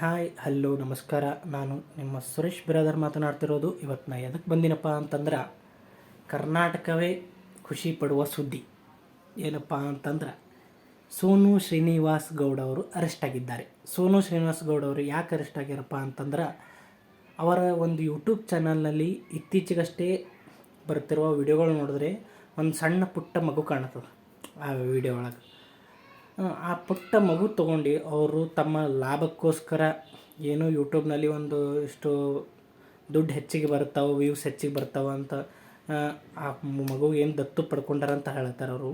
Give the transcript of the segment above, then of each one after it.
Hi, hello, ನಮಸ್ಕಾರ. ನಾನು ನಿಮ್ಮ ಸುರೇಶ್ ಬಿರಾದರ್ ಮಾತನಾಡ್ತಿರೋದು. ಇವತ್ತು ನಾ ಎದಕ್ಕೆ ಬಂದಿನಪ್ಪ ಅಂತಂದ್ರೆ, ಕರ್ನಾಟಕವೇ ಖುಷಿ ಪಡುವ ಸುದ್ದಿ. ಏನಪ್ಪ ಅಂತಂದ್ರೆ, ಸೋನು ಶ್ರೀನಿವಾಸ್ ಗೌಡ ಅವರು ಅರೆಸ್ಟ್ ಆಗಿದ್ದಾರೆ. ಸೋನು ಶ್ರೀನಿವಾಸ್ ಗೌಡ ಅವರು ಯಾಕೆ ಅರೆಸ್ಟ್ ಆಗ್ಯಾರಪ್ಪ ಅಂತಂದ್ರೆ, ಅವರ ಒಂದು ಯೂಟ್ಯೂಬ್ ಚಾನಲ್ನಲ್ಲಿ ಇತ್ತೀಚೆಗಷ್ಟೇ ಬರ್ತಿರುವ ವಿಡಿಯೋಗಳು ನೋಡಿದ್ರೆ ಒಂದು ಸಣ್ಣ ಪುಟ್ಟ ಮಗು ಕಾಣುತ್ತದೆ ಆ ವಿಡಿಯೋ ಒಳಗೆ. ಆ ಪುಟ್ಟ ಮಗು ತೊಗೊಂಡು ಅವರು ತಮ್ಮ ಲಾಭಕ್ಕೋಸ್ಕರ ಏನೋ ಯೂಟ್ಯೂಬ್ನಲ್ಲಿ ಒಂದು ಇಷ್ಟು ದುಡ್ಡು ಹೆಚ್ಚಿಗೆ ಬರ್ತಾವೆ ವ್ಯೂಸ್ ಹೆಚ್ಚಿಗೆ ಬರ್ತಾವೆ ಅಂತ ಆ, ಮಗುಗೆ ಮಗು ಏನು ದತ್ತು ಪಡ್ಕೊಂಡಾರ ಅಂತ ಹೇಳ್ತಾರೆ ಅವರು.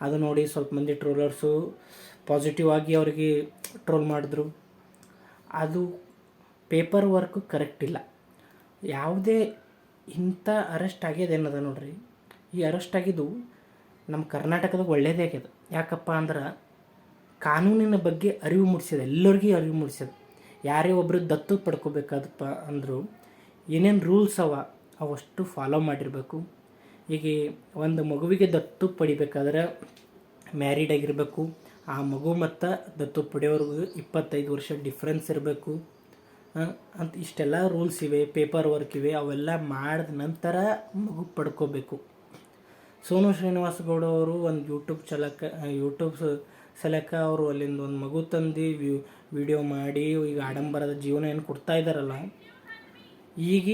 ಅದು ನೋಡಿ ಸ್ವಲ್ಪ ಮಂದಿ ಟ್ರೋಲರ್ಸು ಪಾಸಿಟಿವ್ ಆಗಿ ಅವರಿಗೆ ಟ್ರೋಲ್ ಮಾಡಿದ್ರು. ಅದು ಪೇಪರ್ ವರ್ಕ್ ಕರೆಕ್ಟ್ ಇಲ್ಲ. ಯಾವುದೇ ಇಂಥ ಅರೆಸ್ಟ್ ಆಗ್ಯದ ಏನದ ನೋಡ್ರಿ? ಈ ಅರೆಸ್ಟ್ ಆಗಿದ್ದು ನಮ್ಮ ಕರ್ನಾಟಕದಾಗ ಒಳ್ಳೇದೇ ಆಗ್ಯದ. ಯಾಕಪ್ಪ ಅಂದ್ರೆ ಕಾನೂನಿನ ಬಗ್ಗೆ ಅರಿವು ಮೂಡಿಸಿದೆ ಎಲ್ಲರಿಗೂ ಅರಿವು ಮೂಡಿಸಿದೆ ಯಾರೇ ಒಬ್ಬರು ದತ್ತು ಪಡ್ಕೋಬೇಕಾದಪ್ಪ ಅಂದರು ಏನೇನು ರೂಲ್ಸ್ ಅವ ಅವಷ್ಟು ಫಾಲೋ ಮಾಡಿರಬೇಕು. ಈಗ ಒಂದು ಮಗುವಿಗೆ ದತ್ತು ಪಡಿಬೇಕಾದ್ರೆ ಮ್ಯಾರಿಡ್ ಆಗಿರಬೇಕು. ಆ ಮಗು ಮತ್ತು ದತ್ತು ಪಡೆಯೋರ್ಗು ಇಪ್ಪತ್ತೈದು ವರ್ಷ ಡಿಫ್ರೆನ್ಸ್ ಇರಬೇಕು. ಅಂತ ಇಷ್ಟೆಲ್ಲ ರೂಲ್ಸ್ ಇವೆ ಪೇಪರ್ ವರ್ಕ್ ಇವೆ, ಅವೆಲ್ಲ ಮಾಡಿದ ನಂತರ ಮಗು ಪಡ್ಕೋಬೇಕು. ಸೋನು ಶ್ರೀನಿವಾಸ ಗೌಡ ಅವರು ಒಂದು ಯೂಟ್ಯೂಬ್ ಚಲಕ ಯೂಟ್ಯೂಬ್ ಸಲಕ ಅವರು ಅಲ್ಲಿಂದ ಒಂದು ಮಗು ತಂದು ವಿಡಿಯೋ ಮಾಡಿ ಈಗ ಆಡಂಬರದ ಜೀವನ ಏನು ಕೊಡ್ತಾ ಇದ್ದಾರಲ್ಲ, ಈಗ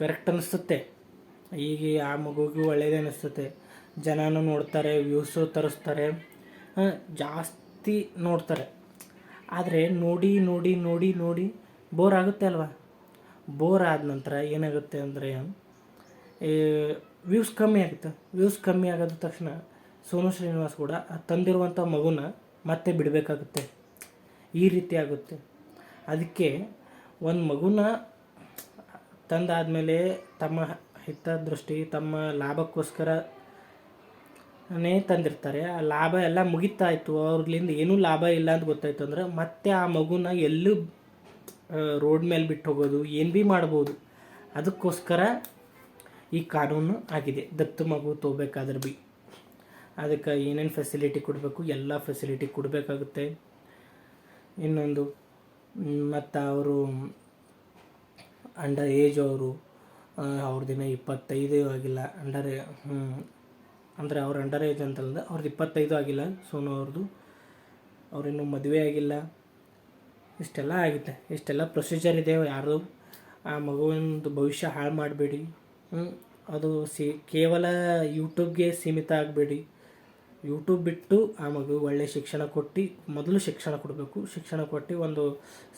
ಕರೆಕ್ಟ್ ಅನಿಸುತ್ತೆ. ಈಗ ಆ ಮಗುಗೂ ಒಳ್ಳೇದೇ ಅನಿಸ್ತತೆ. ಜನನೂ ನೋಡ್ತಾರೆ ವ್ಯೂಸು ತರಿಸ್ತಾರೆ ಜಾಸ್ತಿ ನೋಡ್ತಾರೆ. ಆದರೆ ನೋಡಿ ನೋಡಿ ನೋಡಿ ನೋಡಿ ಬೋರ್ ಆಗುತ್ತೆ ಅಲ್ವಾ? ಬೋರ್ ಆದ ನಂತರ ಏನಾಗುತ್ತೆ ಅಂದರೆ ವ್ಯೂಸ್ ಕಮ್ಮಿ ಆಗುತ್ತೆ. ವ್ಯೂಸ್ ಕಮ್ಮಿ ಆಗೋದ ತಕ್ಷಣ ಸೋನು ಶ್ರೀನಿವಾಸ್ ಕೂಡ ತಂದಿರುವಂಥ ಮಗುನ ಮತ್ತೆ ಬಿಡಬೇಕಾಗುತ್ತೆ. ಈ ರೀತಿ ಆಗುತ್ತೆ. ಅದಕ್ಕೆ ಒಂದು ಮಗುನ ತಂದಾದಮೇಲೆ ತಮ್ಮ ಹಿತದೃಷ್ಟಿ, ತಮ್ಮ ಲಾಭಕ್ಕೋಸ್ಕರ ನೇ ತಂದಿರ್ತಾರೆ. ಆ ಲಾಭ ಎಲ್ಲ ಮುಗಿತಾಯಿತು ಅವ್ರಲಿಂದ ಏನೂ ಲಾಭ ಇಲ್ಲ ಅಂತ ಗೊತ್ತಾಯ್ತು ಅಂದರೆ ಮತ್ತೆ ಆ ಮಗುನ ಎಲ್ಲೂ ರೋಡ್ ಮೇಲೆ ಬಿಟ್ಟು ಹೋಗೋದು, ಏನು ಭೀ ಮಾಡ್ಬೋದು. ಅದಕ್ಕೋಸ್ಕರ ಈ ಕಾನೂನು ಆಗಿದೆ. ದತ್ತು ಮಗು ತೊಗೋಬೇಕಾದ್ರೆ ಭೀ ಅದಕ್ಕೆ ಏನೇನು ಫೆಸಿಲಿಟಿ ಕೊಡಬೇಕು? ಎಲ್ಲ ಫೆಸಿಲಿಟಿ ಕೊಡಬೇಕಾಗುತ್ತೆ. ಇನ್ನೊಂದು, ಮತ್ತು ಅವರು ಅಂಡರ್ ಏಜ್ ಅವರು ಅವ್ರದ್ದಿನ ಇಪ್ಪತ್ತೈದು ಆಗಿಲ್ಲ. ಅಂಡರ್ ಅಂದರೆ ಅವ್ರ ಅಂಡರ್ ಏಜ್ ಅಂತಂದ್ರೆ ಅವ್ರದ್ದು ಇಪ್ಪತ್ತೈದು ಆಗಿಲ್ಲ. ಸೋನು ಅವ್ರದ್ದು, ಅವ್ರಿನ್ನೂ ಮದುವೆ ಆಗಿಲ್ಲ. ಇಷ್ಟೆಲ್ಲ ಆಗುತ್ತೆ. ಇಷ್ಟೆಲ್ಲ ಪ್ರೊಸೀಜರ್ ಇದೆ. ಯಾರು ಆ ಮಗುವಿನದು ಭವಿಷ್ಯ ಹಾಳು ಮಾಡಬೇಡಿ. ಅದು ಸಿ, ಕೇವಲ ಯೂಟ್ಯೂಬ್ಗೆ ಸೀಮಿತ ಆಗಬೇಡಿ. ಯೂಟ್ಯೂಬ್ ಬಿಟ್ಟು ಆ ಮಗು ಒಳ್ಳೆಯ ಶಿಕ್ಷಣ ಕೊಟ್ಟು, ಮೊದಲು ಶಿಕ್ಷಣ ಕೊಡಬೇಕು. ಶಿಕ್ಷಣ ಕೊಟ್ಟು ಒಂದು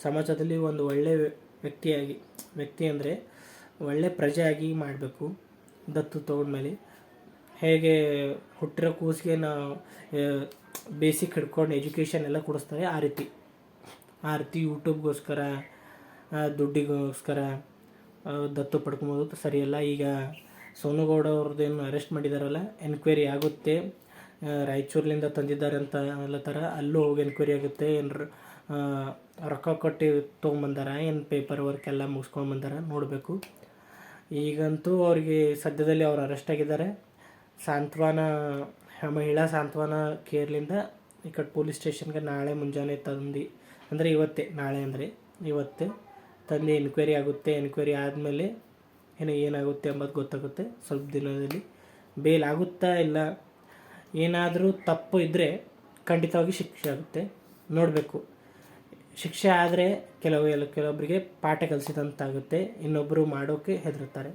ಸಮಾಜದಲ್ಲಿ ಒಂದು ಒಳ್ಳೆಯ ವ್ಯಕ್ತಿಯಾಗಿ, ವ್ಯಕ್ತಿ ಅಂದರೆ ಒಳ್ಳೆಯ ಪ್ರಜೆಯಾಗಿ ಮಾಡಬೇಕು, ದತ್ತು ತೊಗೊಂಡ್ಮೇಲೆ. ಹೇಗೆ ಹುಟ್ಟಿರೋ ಕೂಸಿಗೆ ನಾವು ಬೇಸಿಕ್ ಹಿಡ್ಕೊಂಡು ಎಜುಕೇಷನ್ ಎಲ್ಲ ಕೊಡಿಸ್ತಾರೆ ಆ ರೀತಿ. ಆ ರೀತಿ ಯೂಟ್ಯೂಬ್ಗೋಸ್ಕರ ದುಡ್ಡಿಗೋಸ್ಕರ. ದತ್ತು ಪಡ್ಕೊಬೋದು. ಸರಿಯಲ್ಲ, ಈಗ ಸೋನುಗೌಡ ಅವ್ರದ್ದೇನು ಅರೆಸ್ಟ್ ಮಾಡಿದಾರಲ್ಲ ಎನ್ಕ್ವೈರಿ ಆಗುತ್ತೆ. ರಾಯಚೂರಿನಿಂದ ತಂದಿದ್ದಾರೆ ಅಂತ ಥರ, ಅಲ್ಲೂ ಹೋಗಿ ಎನ್ಕ್ವೈರಿ ಆಗುತ್ತೆ. ಏನ್ರ ರೊಕ್ಕ ಕೊಟ್ಟು ತೊಗೊಂಬಂದಾರ, ಏನು ಪೇಪರ್ ವರ್ಕ್ ಎಲ್ಲ ಮುಗಿಸ್ಕೊಂಡು ಬಂದಾರ ನೋಡಬೇಕು. ಈಗಂತೂ ಅವ್ರಿಗೆ ಸದ್ಯದಲ್ಲಿ ಅವ್ರು ಅರೆಸ್ಟ್ ಆಗಿದ್ದಾರೆ. ಸಾಂತ್ವನ, ಮಹಿಳಾ ಸಾಂತ್ವನ ಕೇರ್ಲಿಂದ ಈ ಕಡೆ ಪೊಲೀಸ್ ಸ್ಟೇಷನ್ಗೆ ನಾಳೆ ಮುಂಜಾನೆ ತಂದು, ಅಂದರೆ ಇವತ್ತೇ, ನಾಳೆ ಅಂದರೆ ಇವತ್ತೇ. ತಂದು ಎನ್ಕ್ವೈರಿ ಆಗುತ್ತೆ ಎನ್ಕ್ವೈರಿ ಆದಮೇಲೆ ಏನು ಏನಾಗುತ್ತೆ ಎಂಬುದು ಗೊತ್ತಾಗುತ್ತೆ ಸ್ವಲ್ಪ ದಿನದಲ್ಲಿ. ಬೇಲ್ ಆಗುತ್ತಾ ಇಲ್ಲ? ಏನಾದರೂ ತಪ್ಪು ಇದ್ದರೆ ಖಂಡಿತವಾಗಿ ಶಿಕ್ಷೆ ಆಗುತ್ತೆ. ನೋಡಬೇಕು. ಶಿಕ್ಷೆ ಆದರೆ ಕೆಲವು ಕೆಲವೊಬ್ಬರಿಗೆ ಪಾಠ ಕಲಿಸಿದಂತಾಗುತ್ತೆ. ಇನ್ನೊಬ್ಬರು ಮಾಡೋಕ್ಕೆ ಹೆದರುತ್ತಾರೆ.